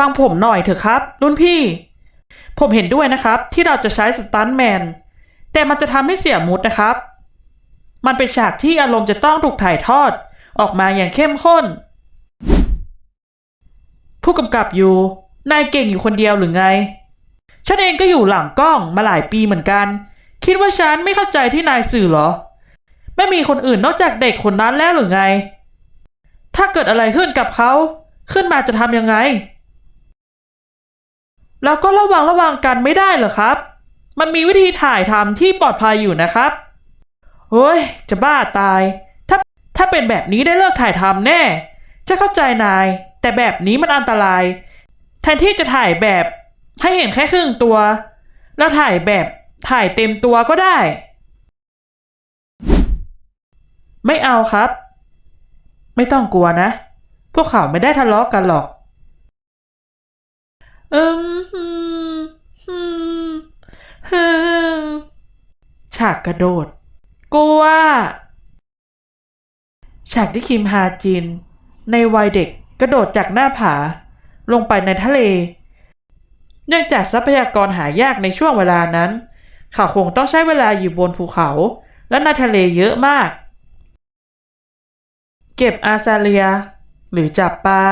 ฟังผมหน่อยเถอะครับ รุ่นพี่ ผมเห็นด้วยนะครับ ที่เราจะใช้สตันแมน แต่มันจะทำให้เสียมูดนะครับ มันเป็นฉากที่อารมณ์จะต้องถูกถ่ายทอด ออกมาอย่างเข้มข้น ผู้กำกับอยู่ นายเก่งอยู่คนเดียวหรือไง ฉันเองก็อยู่หลังกล้องมาหลายปีเหมือนกัน คิดว่าฉันไม่เข้าใจที่นายสื่อเหรอ ไม่มีคนอื่นนอกจากเด็กคนนั้นแล้วหรือไง ถ้าเกิดอะไรขึ้นกับเขา ขึ้นมาจะทำยังไง เราก็ระวังระวังกันไม่ได้เหรอครับ มันมีวิธีถ่ายทำที่ปลอดภัยอยู่นะครับโอ้ย จะบ้าตาย ถ้าถ้าเป็นแบบนี้ได้เลิกถ่ายทำแน่ จะเข้าใจนาย แต่แบบนี้มันอันตราย แทนที่จะถ่ายแบบให้เห็นแค่ครึ่งตัว แล้วถ่ายแบบถ่ายเต็มตัวก็ได้ ไม่เอาครับ ไม่ต้องกลัวนะ พวกเขาไม่ได้ทะเลาะกันหรอก อืมฮึมฮึม ฉากกระโดดกลัวฉากที่คิมฮาจิน ในวัยเด็กกระโดดจากหน้าผา ลงไปในทะเล เนื่องจากทรัพยากรหายากในช่วงเวลานั้น เขาคงต้องใช้เวลาอยู่บนภูเขา และในทะเลเยอะมาก เก็บอาซาเลีย หรือจับปลา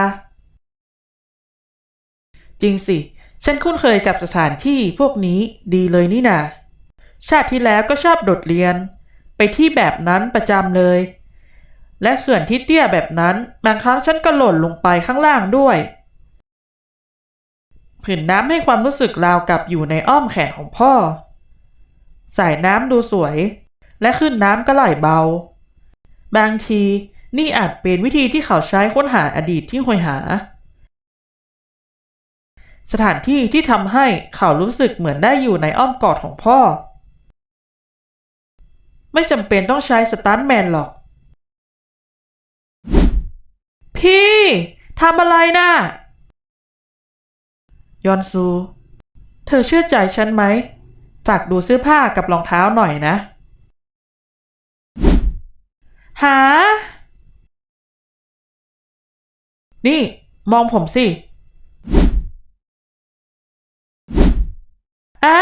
จริงสิ ฉันคุ้นเคยกับสถานที่พวกนี้ดีเลยนี่นา ชาติที่แล้วก็ชอบโดดเรียน ไปที่แบบนั้นประจำเลย และเขื่อนที่เตี้ยแบบนั้น บางครั้งฉันก็หล่นลงไปข้างล่างด้วยผืนน้ำให้ความรู้สึกราวกับอยู่ในอ้อมแขนของพ่อ สายน้ำดูสวย และขึ้นน้ำก็ไหลเบา บางทีนี่อาจเป็นวิธีที่เขาใช้ค้นหาอดีตที่หวยหา สถานที่ที่ทำให้เขารู้สึกเหมือนได้อยู่ในอ้อมกอดของพ่อ ไม่จำเป็นต้องใช้สตันท์แมนหรอก พี่ทำอะไรนะ่ะ ยอนซู เธอเชื่อใจฉันไหม ฝากดูเสื้อผ้ากับรองเท้าหน่อยนะ หา นี่ มองผมสิอ่า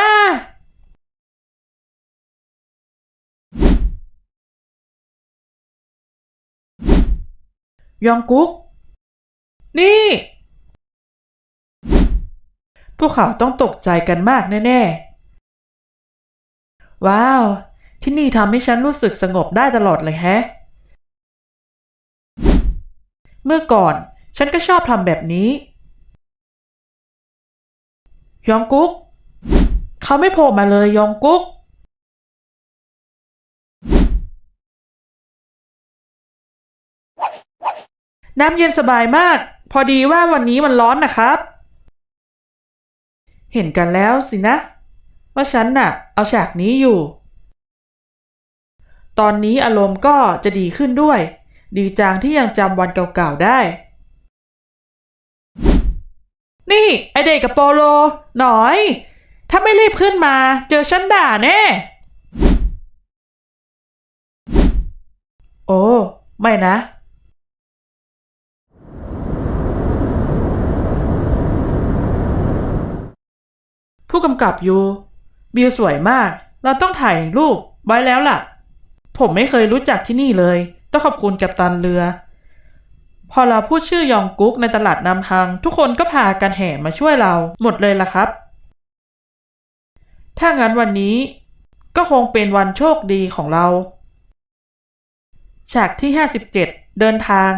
ยองกุ๊ก นี่ พวกเขาต้องตกใจกันมากแน่ ๆ ว้าว ที่นี่ทำให้ฉันรู้สึกสงบได้ตลอดเลยแฮะ เมื่อก่อนฉันก็ชอบทำแบบนี้ ยองกุ๊ก เขาไม่โผล่มาเลยยองกุ๊ก น้ำเย็นสบายมาก พอดีว่าวันนี้มันร้อนนะครับ เห็นกันแล้วสินะ ว่าฉันน่ะ เอาฉากนี้อยู่ ตอนนี้อารมณ์ก็จะดีขึ้นด้วย ดีจังที่ยังจำวันเก่าๆได้ นี่ไอเด็กกับโปโล หน่อย ถ้าไม่รีบขึ้นมา เจอฉันด่าแน่ โอ้ ไม่นะ ผู้กำกับอยู่บิวสวยมาก เราต้องถ่ายรูปไว้แล้วล่ะ ผมไม่เคยรู้จักที่นี่เลย ต้องขอบคุณกัปตันเรือ พอเราพูดชื่อยองกุ๊กในตลาดนำทาง ทุกคนก็พากันแห่มาช่วยเราหมดเลยล่ะครับ ถ้างั้นวันนี้ก็คงเป็นวันโชคดีของเรา ฉากที่ 57 เดินทาง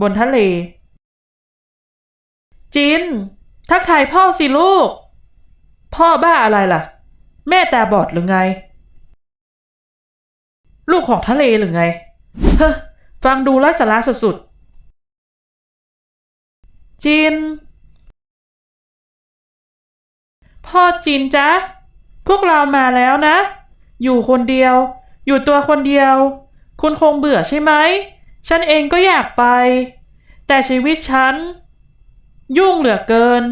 บนทะเล จิน ทักทายพ่อสิลูก พ่อบ้าอะไรล่ะ แม่ตาบอดหรือไง ลูกของทะเลหรือไง เฮ้ฟังดูไร้สาระสุดๆ จิน พ่อจินจ๊ะ พวกเรามาแล้วนะ อยู่คนเดียว อยู่ตัวคนเดียว คุณคงเบื่อใช่ไหม ฉันเองก็อยากไป แต่ชีวิตฉัน ยุ่งเหลือเกิน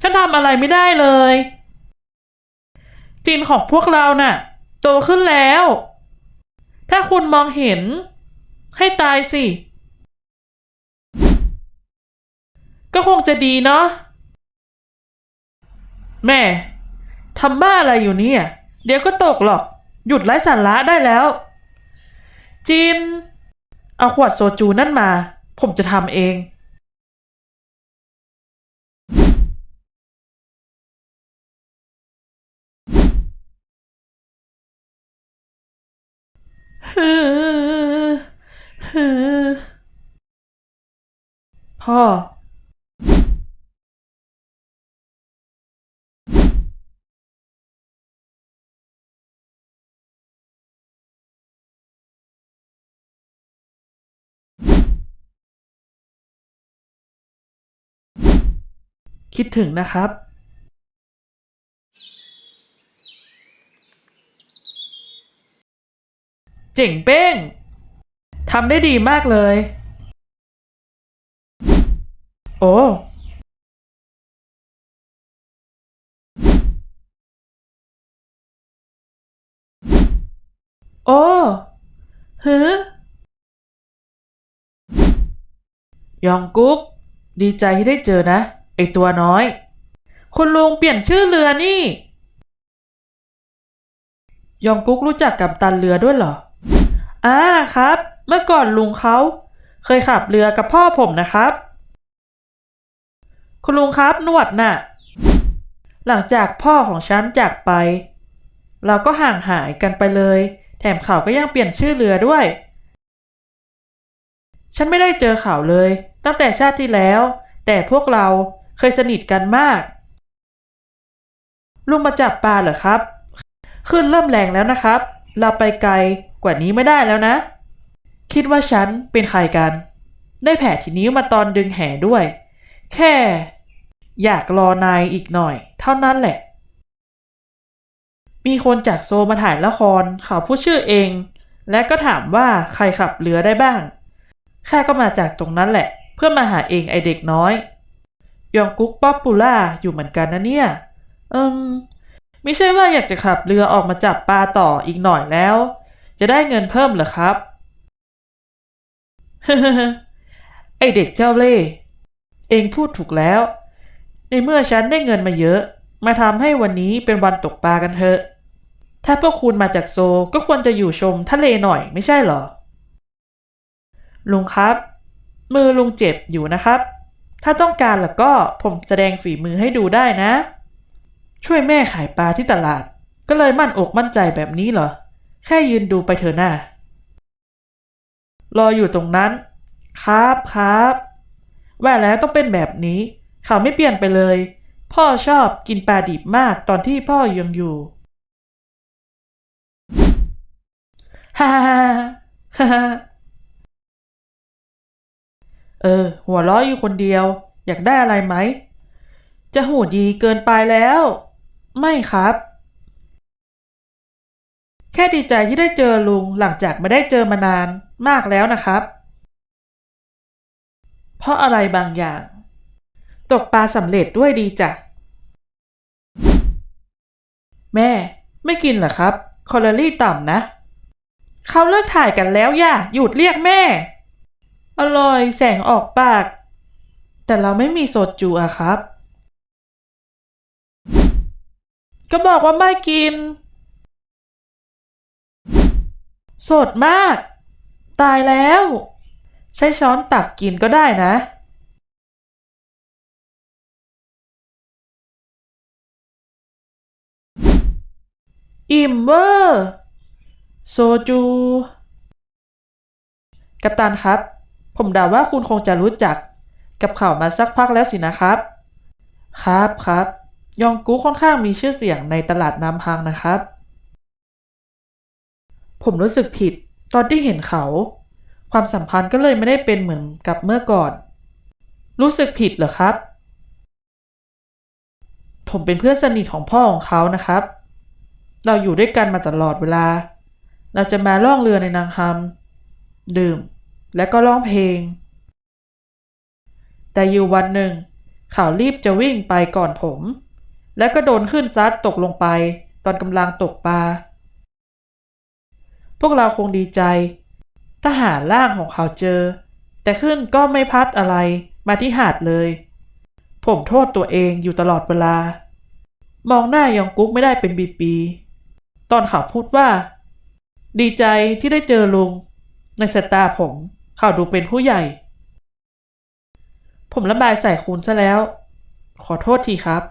ฉันทำอะไรไม่ได้เลย จินของพวกเราน่ะ โตขึ้นแล้ว ถ้าคุณมองเห็น ให้ตายสิ ก็คงจะดีเนาะแม่ทำบ้าอะไรอยู่เนี่ย เดี๋ยวก็ตกหรอก หยุดไร้สาระได้แล้ว จิน เอาขวดโซจูนั่นมา ผมจะทำเอง ฮือฮือ พ่อ คิดถึงนะครับ เจ๋งเป้งทำได้ดีมากเลย โอ้โอ้ฮึยองกุ๊ก ดีใจที่ได้เจอนะ ไอตัวน้อย คุณลุงเปลี่ยนชื่อเรือนี่ ยองกุ๊กรู้จักกับตันเรือด้วยเหรอ อ่าครับ เมื่อก่อนลุงเขา เคยขับเรือกับพ่อผมนะครับ คุณลุงครับนวดน่ะ หลังจากพ่อของฉันจากไป เราก็ห่างหายกันไปเลย แถมเขาก็ยังเปลี่ยนชื่อเรือด้วย ฉันไม่ได้เจอเขาเลย ตั้งแต่ชาติที่แล้ว แต่พวกเราเคยสนิทกันมาก ลุงมาจับปลาเหรอครับ ขึ้นเริ่มแรงแล้วนะครับ เราไปไกล กว่านี้ไม่ได้แล้วนะ คิดว่าฉันเป็นใครกัน ได้แผลที่นิ้วมาตอนดึงแห่ด้วย แค่ อยากรอนายอีกหน่อย เท่านั้นแหละ มีคนจากโซมาถ่ายละครเขาพูดชื่อเอง และก็ถามว่าใครขับเรือได้บ้างข้าก็มาจากตรงนั้นแหละ เพื่อมาหาเองไอเด็กน้อย ยองกุ๊กป๊อปปูล่าอยู่เหมือนกันนะเนี่ย อืมไม่ใช่ว่าอยากจะขับเรือออกมาจับปลาต่ออีกหน่อยแล้ว จะได้เงินเพิ่มเหรอครับฮไอเด็กเจ้าเล่ห์เองพูดถูกแล้ว ในเมื่อฉันได้เงินมาเยอะ มาทำให้วันนี้เป็นวันตกปลากันเถอะ ถ้าพวกคุณมาจากโซก็ควรจะอยู่ชมทะเลหน่อยไม่ใช่เหรอ ลุงครับ มือลุงเจ็บอยู่นะครับ ถ้าต้องการแล้วก็ผมแสดงฝีมือให้ดูได้นะ ช่วยแม่ขายปลาที่ตลาด ก็เลยมั่นอกมั่นใจแบบนี้เหรอ แค่ยืนดูไปเถอะหน้ารออยู่ตรงนั้น ครับครับว่าแล้วต้องเป็นแบบนี้ เขาไม่เปลี่ยนไปเลย พ่อชอบกินปลาดิบมากตอนที่พ่อยังอยู่ฮ่าฮ่าฮ่าเออ หัวเราะอยู่คนเดียว อยากได้อะไรไหม จะหูดีเกินไปแล้ว ไม่ครับ แค่ดีใจที่ได้เจอลุงหลังจากไม่ได้เจอมานานมากแล้วนะครับ เพราะอะไรบางอย่าง ตกปลาสำเร็จด้วยดีจ้ะ แม่ ไม่กินเหรอครับแคลอรี่ต่ำนะ เขาเลิกถ่ายกันแล้วย่าหยุดเรียกแม่ อร่อยแสงออกปาก แต่เราไม่มีโซจูอะครับ ก็บอกว่าไม่กิน สดมาก ตายแล้ว ใช้ช้อนตักกินก็ได้นะ อิ่มเวอร์โซจู กัปตันครับ ผมเดาว่าคุณคงจะรู้จัก กับเขามาสักพักแล้วสินะครับ ครับครับ ยองกูค่อนข้างมีชื่อเสียงในตลาดน้ำพังนะครับ ผมรู้สึกผิดตอนที่เห็นเขา ความสัมพันธ์ก็เลยไม่ได้เป็นเหมือนกับเมื่อก่อน รู้สึกผิดเหรอครับ ผมเป็นเพื่อนสนิทของพ่อของเขานะครับ เราอยู่ด้วยกันมาตลอดเวลา เราจะมาล่องเรือในนางฮัมดื่ม และก็ร้องเพลง แต่อยู่วันหนึ่ง เขารีบจะวิ่งไปก่อนผม และก็โดนขึ้นซัดตกลงไป ตอนกำลังตกปลา พวกเราคงดีใจถ้าหาร่างของเขาเจอ แต่ขึ้นก็ไม่พัดอะไรมาที่หาดเลย ผมโทษตัวเองอยู่ตลอดเวลา มองหน้ายองกุ๊กไม่ได้เป็นปีๆตอนเขาพูดว่า ดีใจที่ได้เจอลุง ในสายตาผมเขาดูเป็นผู้ใหญ่ ผมระบายใส่คุณซะแล้ว ขอโทษทีครับ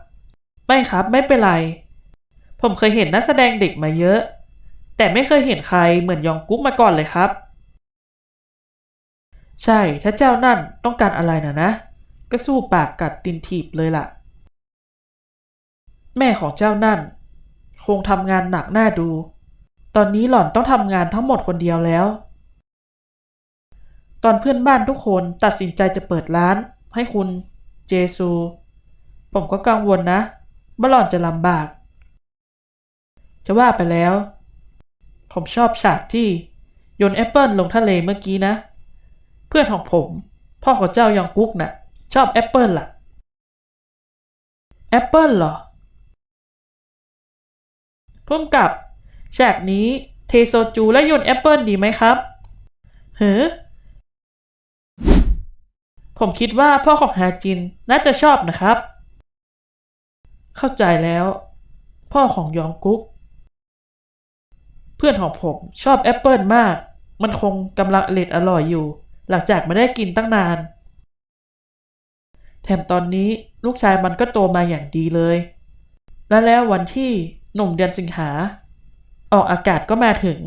ไม่ครับไม่เป็นไร ผมเคยเห็นนักแสดงเด็กมาเยอะ แต่ไม่เคยเห็นใครเหมือนยองกุ๊กมาก่อนเลยครับ ใช่ถ้าเจ้านั่นต้องการอะไรนะนะ ก็สู้ปากกัดตินถีบเลยล่ะ แม่ของเจ้านั่น คงทำงานหนักหน้าดู ตอนนี้หล่อนต้องทำงานทั้งหมดคนเดียวแล้ว ตอนเพื่อนบ้านทุกคนตัดสินใจจะเปิดร้านให้คุณเจซู ผมก็กังวลนะว่าหล่อนจะลำบาก จะว่าไปแล้ว ผมชอบฉากที่โยนแอปเปิลลงทะเลเมื่อกี้นะ เพื่อนของผม พ่อของเจ้ายองกุ๊กน่ะ ชอบแอปเปิลล่ะ แอปเปิลเหรอพุ่มกับฉากนี้เทโซจูและโยนแอปเปิลดีไหมครับเฮ้ผมคิดว่าพ่อของฮาจินน่าจะชอบนะครับ เข้าใจแล้ว พ่อของยองกุ๊ก เพื่อนของผมชอบแอปเปิลมาก มันคงกำลังอร่อยอร่อยอยู่ หลังจากไม่ได้กินตั้งนาน แถมตอนนี้ลูกชายมันก็โตมาอย่างดีเลย และแล้ววันที่หนุ่มเดือนสิงหา ออกอากาศก็มาถึง